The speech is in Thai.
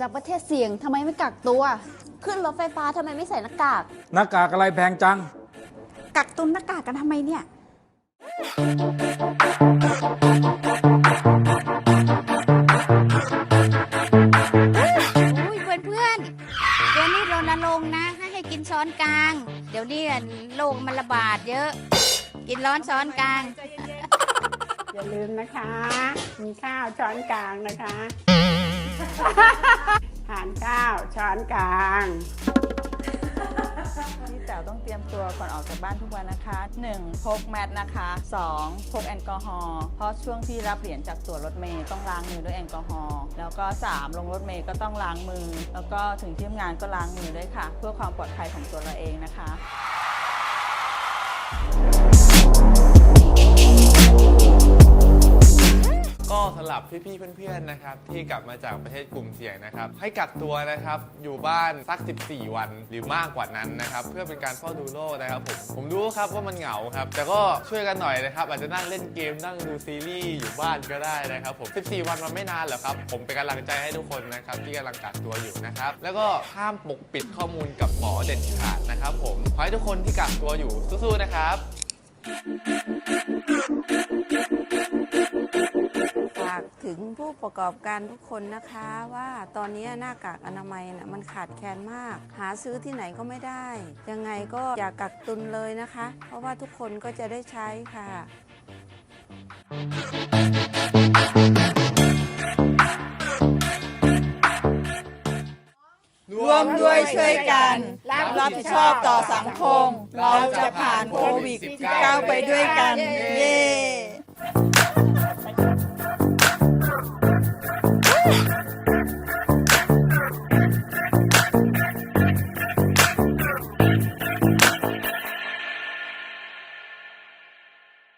จากประเทศเสี่ยงทำไมไม่กักตัว ขึ้นรถไฟฟ้าทำไมไม่ใส่หน้ากาก หน้ากากอะไรแพงจัง กักตุนหน้ากากกันทำไมเนี่ย อุ้ยเพื่อนเพื่อนๆเดี๋ยวนี้รณรงค์นะให้ให้กินช้อนกลาง เดี๋ยวนี้โรคมันระบาดเยอะ กินร้อนช้อนกลาง อย่าลืมนะคะ มีข้าวช้อนกลางนะคะ ทานข้าว ช้อนกลางพี่แต๋วต้องเตรียมตัวก่อนออกจากบ้านทุกวันนะคะ 1. พกแมสนะคะ 2. พกแอลกอฮอล์เพราะช่วงที่รับเหรียญจากตัวรถเมย์ต้องล้างมือด้วยแอลกอฮอล์แล้วก็ 3. ลงรถเมย์ก็ต้องล้างมือ แล้วก็ถึงที่ทำงานก็ล้างมือด้วยค่ะ เพื่อความปลอดภัยของตัวเราเองนะคะำหรับพี่ๆเพื่อนๆนะครับที่กลับมาจากประเทศกลุ่มเสี่ยงนะครับ ให้กักตัวนะครับอยู่บ้านสัก 14 วันหรือมากกว่านั้นนะครับเพื่อเป็นการเฝ้าดูโลกนะครับผมผมรู้ครับว่ามันเหงาครับแต่ก็ช่วยกันหน่อยนะครับอาจจะนั่งเล่นเกมนั่งดูซีรีส์อยู่บ้านก็ได้นะครับผม 14 วันมันไม่นานหรอกครับ ผมเป็นกำลังใจให้ทุกคนนะครับที่กำลังกักตัวอยู่นะครับแล้วก็ห้ามปกปิดข้อมูลกับหมอเด็ดขาดนะครับผมขอให้ทุกคนที่กักตัวอยู่สู้ๆนะครับฝาก ถึงผู้ประกอบการทุกคนนะคะว่าตอนนี้หน้ากากอนามัยน่ะมันขาดแคลนมาก หาซื้อที่ไหนก็ไม่ได้ ยังไงก็อย่ากักตุนเลยนะคะ เพราะว่าทุกคนก็จะได้ใช้ค่ะรวมด้วยช่วยกัน รับผิดชอบต่อสังคม เราจะผ่านโควิด -19 ไปด้วยกัน เย้